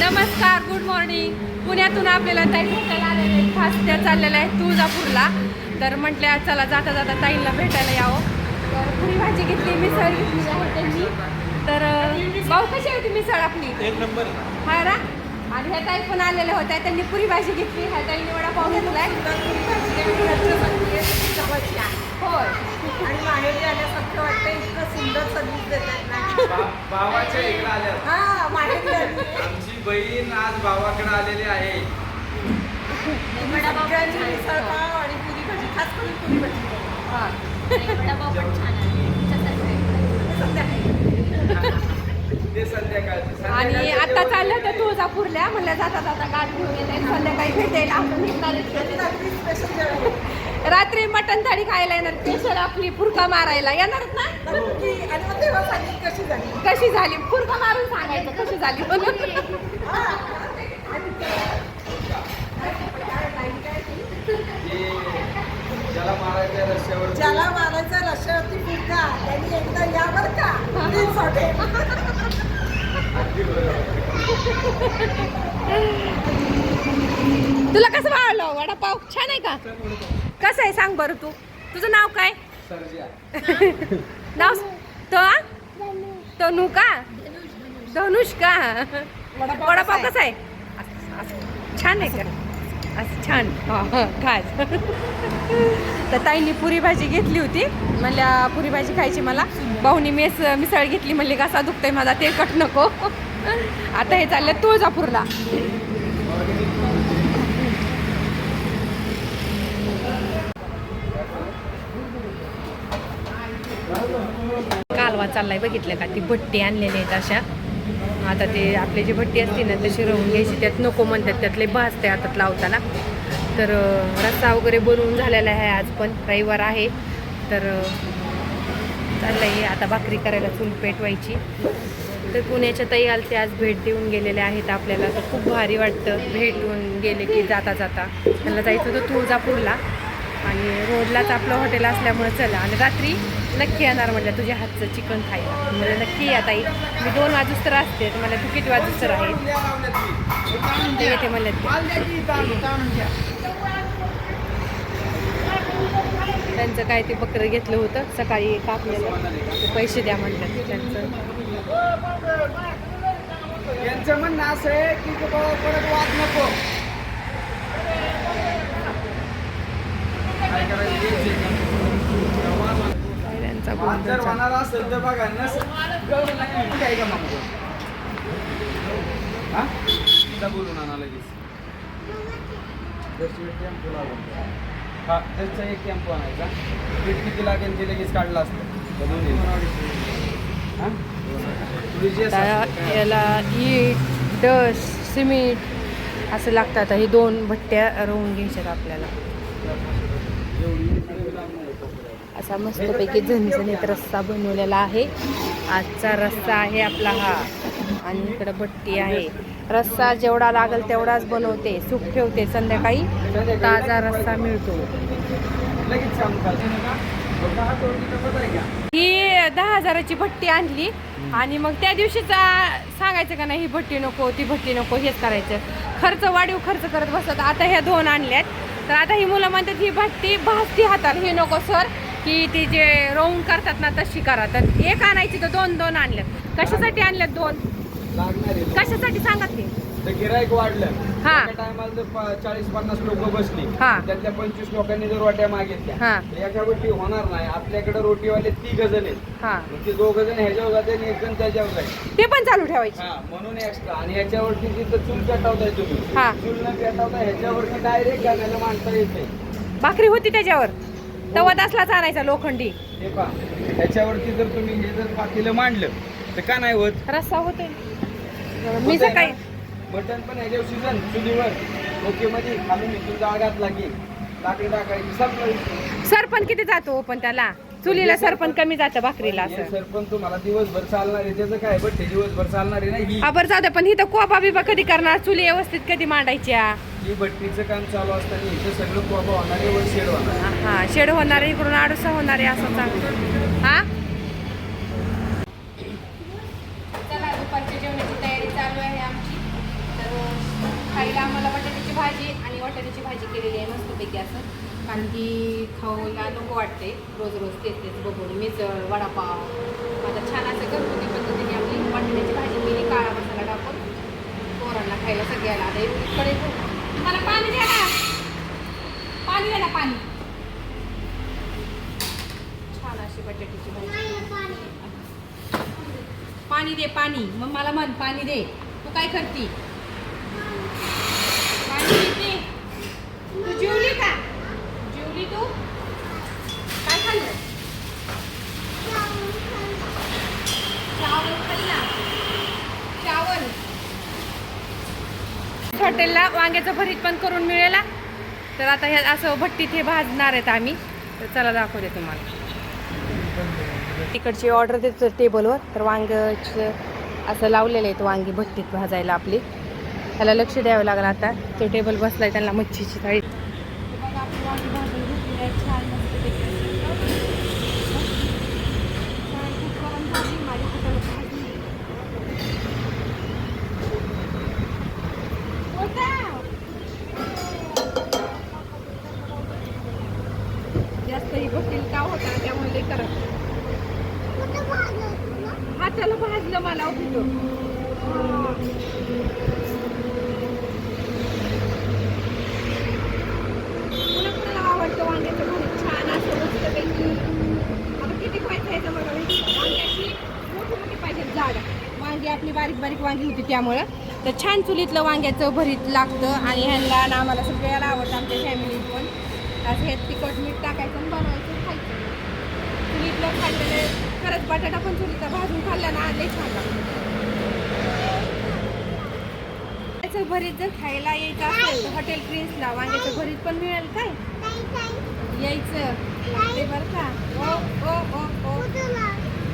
नमस्कार good morning पुण्यातून आपल्याला ताई भेटायला आलेले आहेत. खास त्या चाललेल्या आहेत तुळजापूरला. तर म्हटल्या चला जाता जाता ताईंना भेटायला यावं. तर पुरी भाजी घेतली मिसळ घेतली आहे त्यांनी. तर भाऊ कशी होती मिसळ आपली? एक नंबर. हा ना? आणि ह्या ताई पण आलेल्या होत्या. त्यांनी पुरी भाजी घेतली. ह्या ताईने वडापाव घेतलाय. होय. आणि माहेरी आल्यासारखं वाटतं इतकं सुंदर सर्विस देतात ना. इकडे आल्या हा माहेरी बहीण आज भावाकडे आलेली आहे. आणि पुरी भाजी. खास करून पुरी भाजी. हा. ते संध्याकाळचे. आणि आता चाललं होतं तुळजापूरला. म्हणलं जाता जाता गाडी घेऊन येते संध्याकाळी भेटायला आपण स्पेशल रात्री मटण थाळी खायला येणार. स्पेशल आपली फुरका मारायला येणार ना? कशी झाली? कशी झाली फुरका मारून सांगायचं कशी झाली? म्हणून ज्याला मारायच्या रस्त्यावर ज्याला मारायचं रश्यावरती फुटका त्यांनी एकदा या बरं का? तुला कसं आवडलं वडापाव छान आहे का? कसं आहे सांग बरं तू. तुझं नाव काय? नाव तो? तनू का? धनुष का? वडापाव कसा आहे? छान आहे का? असं छान. हा, हा, खास. तर ताईंनी पुरी भाजी घेतली होती. म्हणल्या पुरी भाजी खायची मला. भाऊनी मेस मिसळ घेतली. म्हणली कसा दुखतंय माझा ते कट नको. आता हे चाललं तुळजापूरला. कालवा चाललाय बघितलं का? ती भट्टी आणलेली आहेत अशा. आता ते आपली जी भट्टी असते ना तशी रवून घ्यायची. त्यात नको म्हणतात त्यातले भाजते हातात लावताना. तर रस्ता वगैरे बनवून झालेला आहे आज पण. रविवार आहे. तर चाललंय. आता भाकरी करायला चूल पेटवायची. तर पुण्याच्या ताई आलते आज भेट देऊन गेलेल्या आहेत आपल्याला. तर खूप भारी वाटतं भेटून गेले की जाता जाता. त्यांना जायचं होतं तुळजापूरला. आणि रोडलाच आपलं हॉटेल असल्यामुळे चला. आणि रात्री नक्की येणार म्हटलं तुझ्या हातचं चिकन खायला. म्हणजे नक्की या ताई. मी दोन वाजूस तर असते. तर मला तू किती वाजूस तर आहे? ते येते म्हणलं त्यांचं काय ते बकरं घेतलं होतं. सकाळी कापलेलं पैसे द्या म्हणलं. त्यांचं यांचं म्हणणं असं आहे की ते बाबा परत वाद नको. त्यांचा वाद जर होणार असेल तर बघा नसेल काय का मग हा? बोलून आणा लगेच. टेम्पो लागून हा दरचा एक टेम्पो आणायचा. किती लागेल ते लगेच काढलं असतं. याला ईट डस सिमेंट असं लागतं. आता हे दोन भट्ट्या रोवून घ्यायच्यात आपल्याला. असा मस्तपैकी झणझणीत रस्सा बनवलेला आहे. आजचा रस्सा आहे आपला हा. आणि इकडं भट्टी आहे. रस्सा जेवढा लागेल तेवढाच बनवते. सूप ठेवते. संध्याकाळी ताजा रस्सा मिळतो. ही दहा हजाराची भट्टी आणली. आणि मग त्या दिवशीचा सांगायचं का नाही ही भट्टी नको ती भट्टी नको हेच करायचं. खर्च वाढीव खर्च करत बसत आता ह्या दोन आणल्यात. तर आता ही मुलं म्हणतात ही भट्टी भासती हातात. ही नको सर. की ती जे रोवून करतात ना तशी करा. तर एक आणायची तर दोन दोन आणल्यात. कशासाठी आणल्यात दोन? कशासाठी सांगत ते तर गिराईक वाढलं. हा. टायमाला जर चाळीस पन्नास लोक बसली. हा. त्यातल्या पंचवीस लोकांनी जर रोट्या मागितल्या. हा. तर एका रोटी होणार नाही. आपल्याकडे रोटीवाले तिघ जण आहेत. हां. मग ते दोघ जण ह्याच्यावर जाते आणि एक जण त्याच्यावर जाईल. ते पण चालू ठेवायची. हा म्हणून एक्स्ट्रा आणि ह्याच्यावरती तिथं चूल पेटवताय तुम्ही. हा. चूल न पेटवता ह्याच्यावरती डायरेक्ट गाण्याला मांडता येते भाकरी होती त्याच्यावर. तवा असलाच आणायचा लोखंडी. हे पहा. ह्याच्यावरती जर तुम्ही हे जर पातेलं मांडलं तर का नाही होत? रस्सा होतोय. मी होतंय सकाळी ना? मटण पण ह्याच्यावर सीझन चुलीवर ओके मध्ये खालून इथून जाळ घातला की लाकडी टाकायची संपलं सरपण किती जातो पण त्याला? चुलीला सरपण कमी जातं भाकरीला हे असं. सरपंच तुम्हाला दिवसभर चालणार आहे त्याचं काय बट दिवसभर चालणार आहे ना ही? बरं जाऊ दे पण ही तर कोबा बिबा कधी करणार? चुली व्यवस्थित कधी मांडायच्या? ही भट्टीचं काम चालू असताना इथं सगळं कोबा होणार आहे वर शेड होणार आहे. हा शेड होणार आहे इकडून आडूसा होणार आहे असं चांगलं हा? चला दुपारच्या जेवणाची तयारी चालू आहे आमची. खायला आम्हाला बटाट्याची भाजी आणि वाटाण्याची भाजी केलेली आहे मस्तपैकी असं. कारण की खाऊला नको वाटते. रोज रोज तेच तेच बघून. मिसळ वडापाव. आता छान असं घरगुती पद्धतीने आपली वाटाण्याची भाजी केली काळा मसाला टाकून पोरांना खायला सगळ्याला. आता इकडे मला पाणी द्या ना. पाणी द्या ना पाणी. छान अशी बटाट्याची भाजी. पाणी दे पाणी. मग मला म्हण पाणी दे. तू काय करती पाणी देते तू जेवली का जेवली तू काय खाल्लं चावल खाल्ला चावल हॉटेलला वांग्याचं भरीत पण करून मिळेल. तर आता ह्या असं भट्टीत हे भाजणार आहेत आम्ही. तर चला दाखवते तुम्हाला. तिकडची ऑर्डर देतो टेबलवर तर वांग्याचं असं लावलेलं आहेत वांगी भट्टीत भाजायला आपली. त्याला लक्ष द्यावं लागलं आता. तो टेबल बसलाय त्यांना मच्छीची थाळी जास्त ही भट्टील का होता त्यामुळे लई करत हाताला भाजलं मला उठलो पुन्हा कुणाला आवडतं वांग्याचं भरीत छान असं मस्तपैकी आता किती पाहिजे याचं बघा माहिती का? वांगी अशी मोठी मोठी पाहिजे झाड वांगी आपली बारीक वांगी होती त्यामुळं. तर छान चुलीतलं वांग्याचं भरीत लागतं आणि ह्यांना आम्हाला सगळ्याला आवडतं आमच्या फॅमिलीत पण. असं हे तिखट मीठ टाकायचं बनवायचं खायचं. चुलीतलं खाल्लेलं खरंच बटाटा पण चुलीचा भाजून खाल्ला ना लई छान लागतं. वांग्याचं भरीत जर खायला यायचं असेल तर हॉटेल प्रिन्सला वांग्याचं भरीत पण मिळेल काय? यायचं. ते बरं का? ओ ओ ओ ओ.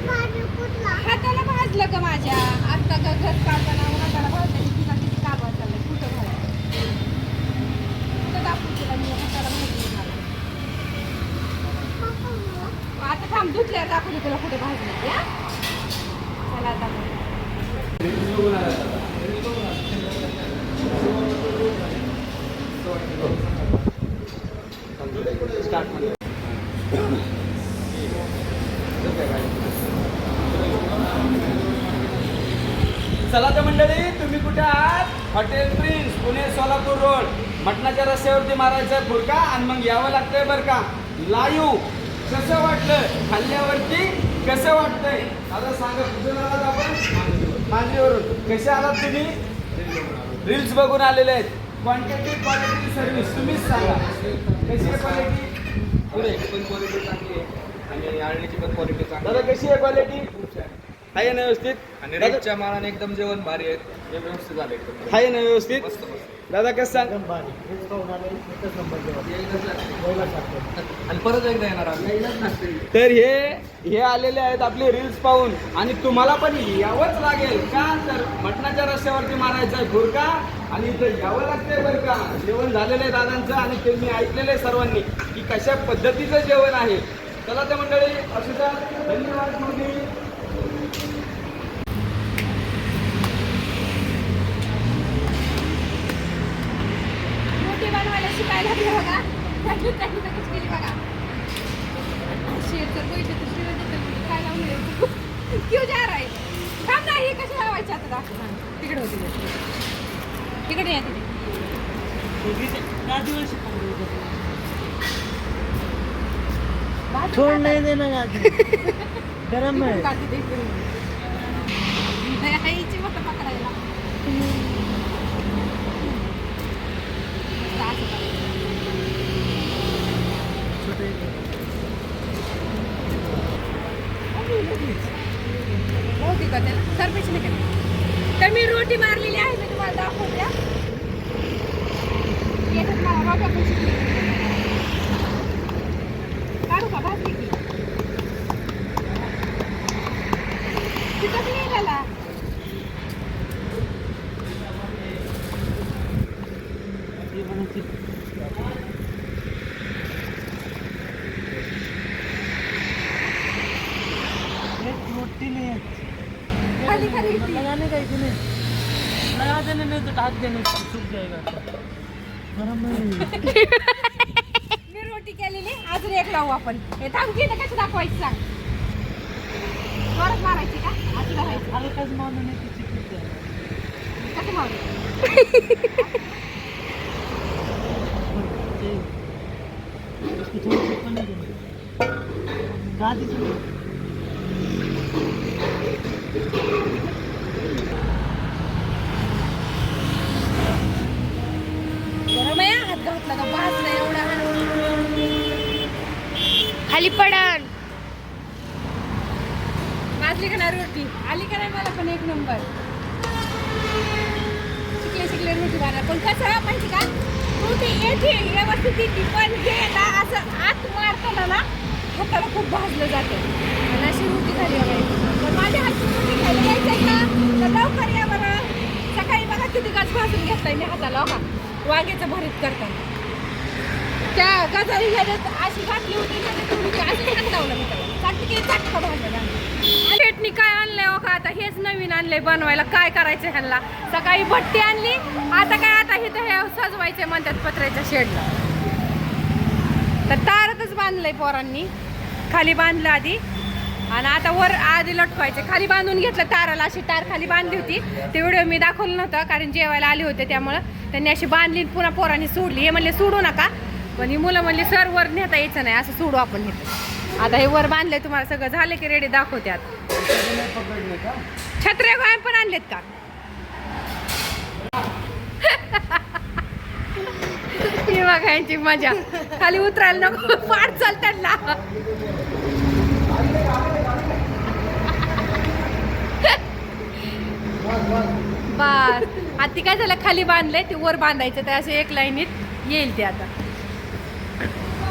हाताला भाजलं का माझ्या? आत्ता का घर काढताना हाताला भाजलं की तुला किती काबा चाललंय. कुठं भाजलं? कुठं दाखवून तुला मी? हाताला भाजलं मला. आता थांब धुतल्यावर दाखवली तुला कुठे भाजलं ते, चला आता मग. चला तर मंडळी तुम्ही कुठे आहात? Hotel prince Pune Solapur road. मटणाच्या रस्त्यावरती मारायचं फुरका आणि मग यावं लागतंय बरं का. लाईव्ह कसं वाटलं? खाल्ल्यावरती कसं वाटतंय? आता सांगा कुठून आलात आपण? मांजरीवरून. कसे आलात तुम्ही? रील्स बघून आलेले आहेत. क्वांटिटी क्वालिटी सर्व्हिस तुम्हीच सांगा. कशी आहे क्वालिटी पुढे पण क्वालिटी चांगली आहे. आणि आळणीची पण क्वालिटी चांगली दादा कशी आहे क्वालिटी आहे ना व्यवस्थित. आणि दादा- रेटच्या मानाने एकदम जेवण भारी आहे. हे व्यवस्थित झालं एकदम. आहे ना व्यवस्थित. मस्त मस्त. दादा कसं सांग? आणि परत एकदा येणार आम्ही. तर हे हे आलेले आहेत आपले रील्स पाहून. आणि तुम्हाला पण यावंच लागेल. का? तर मटणाच्या रस्त्यावरती मारायचं आहे भुरका आणि इथं यावं लागतंय बरं का जेवण झालेलं आहे दादांचं आणि ते मी ऐकलेलं आहे सर्वांनी की कशा पद्धतीचं जेवण आहे. चला त्या मंडळी असू द्या धन्यवाद मोदी मोठी बनवायला शिकायला लागले बघा. त्याची त्याची कशी केली बघा. शेर तर बघितलं तर शेर देतं काय लावलं क्यू जार आहे थांब ना हे कशी लावायची आता दाखव. हा, तिकडे होती. तिकडे या तिकडे. छोड़ नहीं देना गाजी गरम है ते इकडे. नाही, आईची मोठं पकडायला असं करायचं. होती का त्याला सर्वेच नाही केलं तर मी रोटी मारलेली आहे मी तुम्हाला दाखवते हा. याच्यात मला बघा कशी केली. काढू का भाजली की तिखट नाही झाला रोटी नहीं खाली खाली. लगाने का इतने लगा देने नहीं तो ढाक देने से सूख जाएगा गरम आहे. मी रोटी केलेली अजून एक लावू आपण. हे थांब की कसं दाखवायचं सांग. मारायची का? असं करायचं. हलकाच मानून येते चिकट कसं मारू? ते इसको थोड़ा सा पानी दे गादी से गरम आहे हात घातला का? भाजला एवढा. खाली पडन भाजली का नाही रोटी? आली का नाही मला पण एक नंबर. शिकले शिकले रोटी बारा पण कसं माहिती का? रोटी येते व्यवस्थित येते पण हे ना असं आत मारताना ना हाताला खूप भाजलं जातं. आणि अशी रोटी झाली आहे. पण माझ्या हातची रोटी खायला यायचंय का? तर लवकर या बरं. सकाळी बघा किती गाच भाजून घेतलाय मी हाताला हो हा वांग्याचं भरीत करताना. त्या गजारी ह्याच्यात अशी घातली होती ना ते अशी हात लावलं मी त्याला. चटकी चाटका भाजला चटणी काय आणलंय हो का? आता हेच नवीन आणलंय बनवायला. काय करायचं ह्यांना? सकाळी भट्टी आणली. आता काय आता हे हे सजवायचे म्हणतात पत्र्याच्या शेडला. तर तारातच बांधलंय पोरांनी. खाली बांधलं आधी. आणि आता वर आधी लटकवायचे खाली बांधून घेतलं ताराला. अशी तार खाली बांधली होती. ते व्हिडिओ मी दाखवलं नव्हतं कारण जेवायला आले होते त्यामुळं. त्यांनी अशी बांधली आणि पुन्हा पोरांनी सोडली. हे म्हणले सोडू नका. पण ही मुलं म्हणली सर वर नेता यायचं नाही असं सोडू आपण इथं. आता हे वर बांधलंय तुम्हाला सगळं झालं की रेडी दाखवते आता छत्र्या काय पण आणलेत का? ही यांची मजा. खाली उतरायला नको पाठ चाल त्यांना. बस. आता ती काय झालं खाली बांधलंय ते वर बांधायचं तर असं एक लाईनीत येईल ते आता.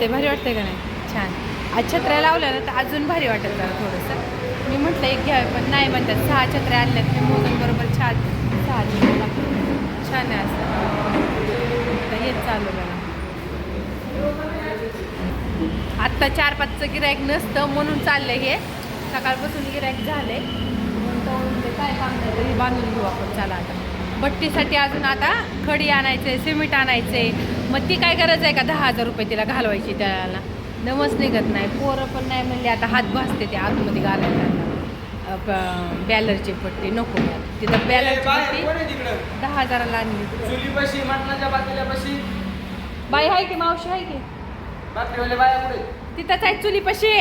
ते भारी वाटतंय का नाही? छान. आज छत्र्या लावल्या ना तर अजून भारी वाटत जरा थोडंसं. मी म्हटलं एक घ्यावे पण नाही म्हणतात. सहा छत्र्या आणल्यात मी मोजून बरोबर छान. सहा छत्र्या छान आहे असं. आता हेच चालू मला आत्ता चार पाचचं गिरायक नसतं म्हणून चाललंय हे. सकाळपासून गिरायक झालंय. काय काम नाही तरी बांधून घेऊ आपण. चला आता. भट्टीसाठी अजून आता खडी आणायचंय सिमेंट आणायचंय. मग ती काय गरज आहे का दहा हजार रुपये तिला घालवायची त्याला? नमस निघत नाही. पोरं पण नाही म्हणले आता हात भासते ते आतमध्ये घालायला बॅलरची पट्टी नको तिथं बॅलरची पट्टी दहा हजाराला आणली. बाई आहे की मावशी आहे की? तिथंच आहे चुलीपाशी.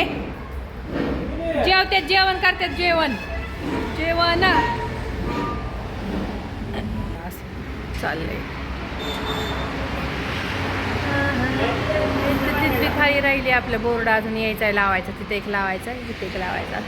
जेवतात जेवण करतात जेवण. जेवण. चाललंय. तिथे खाली राहिली आपलं बोर्ड अजून यायचा आहे लावायचा तिथे एक लावायचा तिथे एक लावायचा.